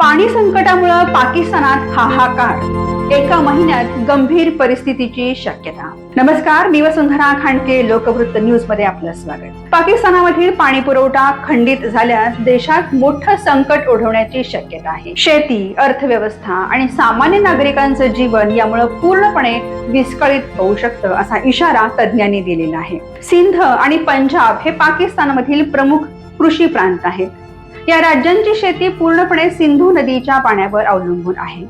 पाणी संकटामुळे पाकिस्तानात हाहाकार. एका महिन्यात गंभीर परिस्थितीची शक्यता. नमस्कार मी वसुंधरा खांडके लोकवृत्त न्यूजमध्ये आपलं स्वागत. पाकिस्तानामधील पाणी पुरवठा खंडित झाल्यास देशात मोठं संकट ओढवण्याची शक्यता आहे. शेती अर्थव्यवस्था आणि सामान्य नागरिकांचं जीवन यामुळे पूर्णपणे विस्कळीत होऊ शकतं असा इशारा तज्ज्ञांनी दिलेला आहे. सिंध आणि पंजाब हे पाकिस्तानमधील प्रमुख कृषी प्रांत आहेत. या राज्यांची शेती पूर्णपणे सिंधू नदीच्या पाण्यावर अवलंबून आहे.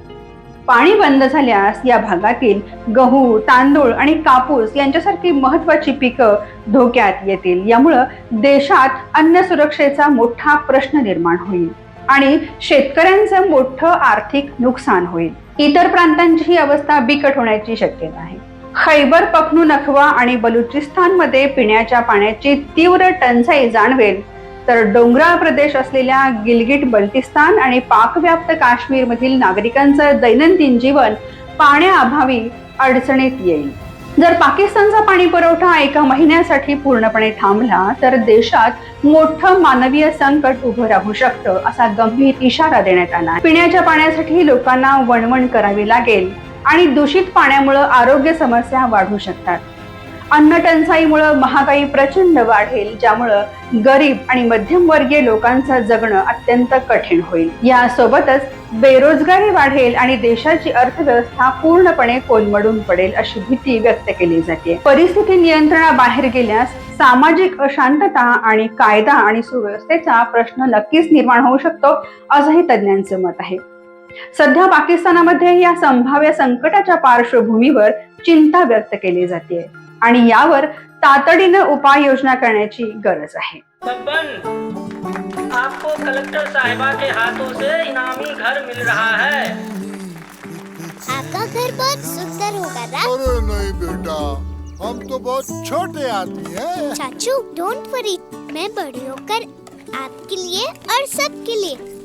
पाणी बंद झाल्यास या भागातील गहू तांदूळ आणि कापूस यांच्यासारखी महत्वाची पिकं धोक्यात येतील. यामुळं देशात अन्न सुरक्षेचा मोठा प्रश्न निर्माण होईल आणि शेतकऱ्यांचं मोठं आर्थिक नुकसान होईल. इतर प्रांतांची ही अवस्था बिकट होण्याची शक्यता आहे. खैबर पखनू नखवा आणि बलुचिस्तानमध्ये पिण्याच्या पाण्याची तीव्र टंचाई जाणवेल तर डोंगराळ प्रदेश असलेल्या गिलगिट बल्टिस्तान आणि पाकव्याप्त काश्मीरमधील नागरिकांचं दैनंदिन जीवन पाण्याअभावी अडचणीत येईल. जर पाकिस्तानचा पाणी पुरवठा एका महिन्यासाठी पूर्णपणे थांबला तर देशात मोठं मानवीय संकट उभं राहू शकतं असा गंभीर इशारा देण्यात आला. पिण्याच्या पाण्यासाठी लोकांना वणवण करावी लागेल आणि दूषित पाण्यामुळे आरोग्य समस्या वाढू शकतात. अन्न टंचाईमुळे महागाई प्रचंड वाढेल ज्यामुळं गरीब आणि मध्यमवर्गीय लोकांचं जगणं अत्यंत कठीण होईल. यासोबतच बेरोजगारी वाढेल आणि देशाची अर्थव्यवस्था पूर्णपणे कोलमडून पडेल अशी भीती व्यक्त केली जाते. परिस्थिती नियंत्रणाबाहेर गेल्यास सामाजिक अशांतता आणि कायदा आणि सुव्यवस्थेचा प्रश्न नक्कीच निर्माण होऊ शकतो असंही तज्ज्ञांचं मत आहे. सध्या पाकिस्तानामध्ये या संभाव्य संकटाच्या पार्श्वभूमीवर चिंता व्यक्त केली जाते आणि यावर तातडीनं उपाययोजना करण्याची गरज आहे. आपको कलेक्टर साहिबा के हाथों से इनामी घर मिल रहा है। आपका घर बहुत सुंदर होगा अरे नहीं बेटा हम तो बहुत छोटे आदमी हैं। चाचू डोंट वरी मैं बड़ी होकर आपके लिए और सबके लिए